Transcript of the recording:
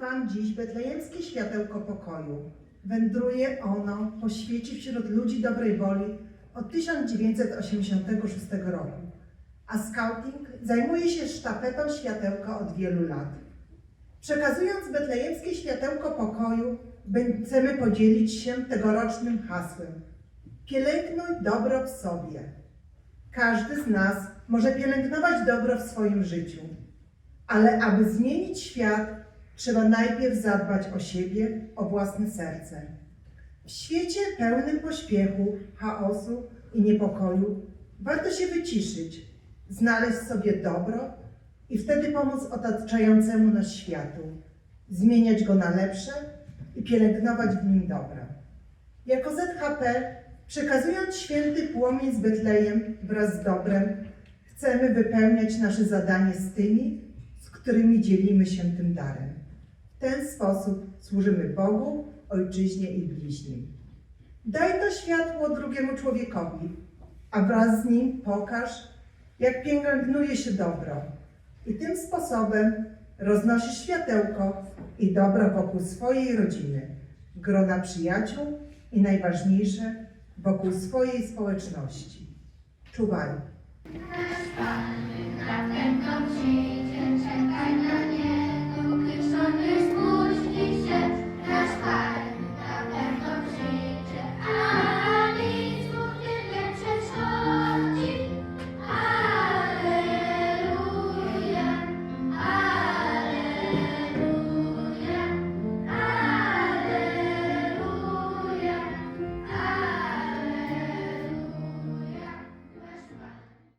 Wam dziś betlejemskie światełko pokoju. Wędruje ono po świecie wśród ludzi dobrej woli od 1986 roku, a scouting zajmuje się sztafetą światełka od wielu lat. Przekazując betlejemskie światełko pokoju, chcemy podzielić się tegorocznym hasłem. Pielęgnuj dobro w sobie. Każdy z nas może pielęgnować dobro w swoim życiu, ale aby zmienić świat, trzeba najpierw zadbać o siebie, o własne serce. W świecie pełnym pośpiechu, chaosu i niepokoju warto się wyciszyć, znaleźć sobie dobro i wtedy pomóc otaczającemu nas światu, zmieniać go na lepsze i pielęgnować w nim dobra. Jako ZHP, przekazując święty płomień z Betlejem wraz z dobrem, chcemy wypełniać nasze zadanie z tymi, z którymi dzielimy się tym darem. W ten sposób służymy Bogu, Ojczyźnie i bliźnim. Daj to światło drugiemu człowiekowi, a wraz z nim pokaż, jak pielęgnuje się dobro. I tym sposobem roznosisz światełko i dobro wokół swojej rodziny, grona przyjaciół i najważniejsze, wokół swojej społeczności. Czuwaj.